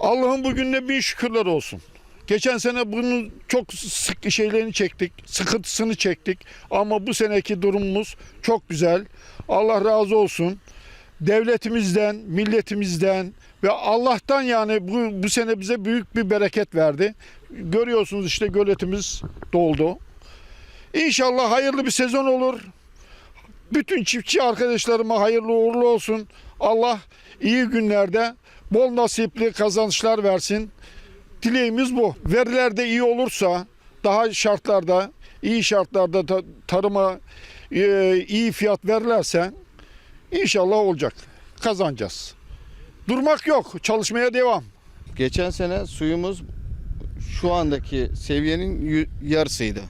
Allah'ın bugününe bin şükürler olsun. Geçen sene bunun çok sık şeylerini çektik, sıkıntısını çektik. Ama bu seneki durumumuz çok güzel. Allah razı olsun. Devletimizden, milletimizden ve Allah'tan yani bu, bu sene bize büyük bir bereket verdi. Görüyorsunuz işte göletimiz doldu. İnşallah hayırlı bir sezon olur. Bütün çiftçi arkadaşlarıma hayırlı uğurlu olsun. Allah iyi günlerde bol nasipli kazançlar versin. Dileğimiz bu. Veriler de iyi olursa daha şartlarda, iyi şartlarda ta- tarıma e, iyi fiyat verirlerse inşallah olacak. Kazanacağız. Durmak yok. Çalışmaya devam. Geçen sene suyumuz şu andaki seviyenin yarısıydı.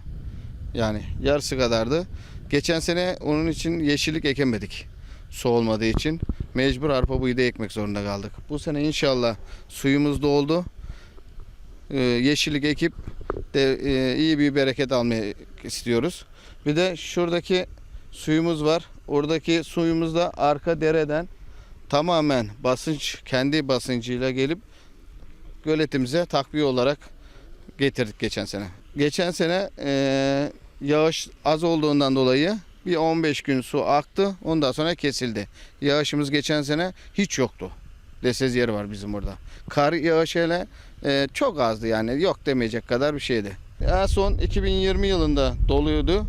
Yani yarısı kadardı. Geçen sene onun için yeşillik ekemedik. Su olmadığı için mecbur arpa buğday ekmek zorunda kaldık. Bu sene inşallah suyumuz doldu. Ee, yeşillik ekip de e, iyi bir bereket almayı istiyoruz. Bir de şuradaki suyumuz var. Oradaki suyumuz da arka dereden tamamen basınç kendi basıncıyla gelip göletimize takviye olarak getirdik geçen sene. Geçen sene eee, yağış az olduğundan dolayı bir 15 gün su aktı. Ondan sonra kesildi. Yağışımız geçen sene hiç yoktu. Desez yeri var bizim burada. Kar yağışı eee, çok azdı yani yok demeyecek kadar bir şeydi. En son 2020 yılında doluydu.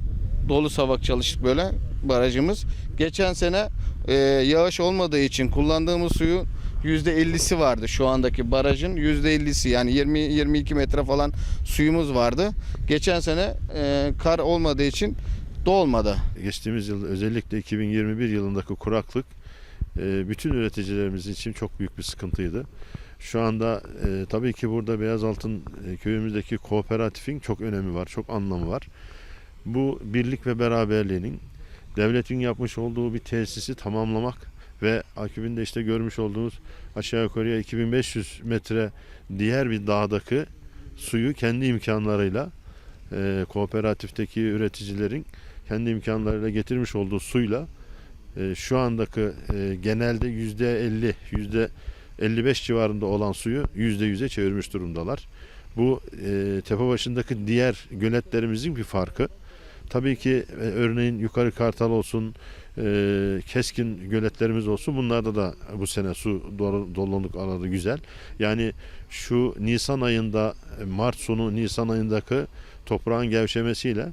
Dolu savak çalıştık böyle barajımız. Geçen sene eee, yağış olmadığı için kullandığımız suyu %50'si vardı şu andaki barajın %50'si yani 20-22 metre falan suyumuz vardı. Geçen sene eee, kar olmadığı için dolmadı. Geçtiğimiz yıl özellikle 2021 yılındaki kuraklık e, bütün üreticilerimiz için çok büyük bir sıkıntıydı. Şu anda e, tabii ki burada Beyazaltın e, köyümüzdeki kooperatifin çok önemi var, çok anlamı var. Bu birlik ve beraberliğinin devletin yapmış olduğu bir tesisi tamamlamak ve akibinde işte görmüş olduğunuz aşağı yukarıya 2500 metre diğer bir dağdaki suyu kendi imkanlarıyla e, kooperatifteki üreticilerin kendi imkanlarıyla getirmiş olduğu suyla e, şu andaki e, genelde yüzde 50, yüzde 55 civarında olan suyu yüzde yüze çevirmiş durumdalar. Bu e, tepe başındaki diğer göletlerimizin bir farkı. Tabii ki e, örneğin yukarı Kartal olsun, e, keskin göletlerimiz olsun. Bunlarda da bu sene su dolu- doluluk aradı güzel. Yani şu Nisan ayında, e, Mart sonu Nisan ayındaki toprağın gevşemesiyle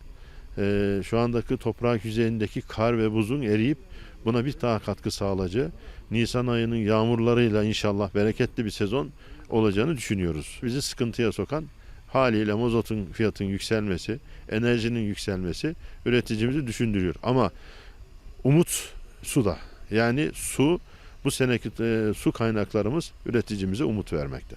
e, şu andaki toprak yüzeyindeki kar ve buzun eriyip buna bir daha katkı sağlayıcı. Nisan ayının yağmurlarıyla inşallah bereketli bir sezon olacağını düşünüyoruz. Bizi sıkıntıya sokan haliyle mazotun fiyatın yükselmesi, enerjinin yükselmesi üreticimizi düşündürüyor. Ama umut suda. Yani su bu seneki e, su kaynaklarımız üreticimize umut vermekte.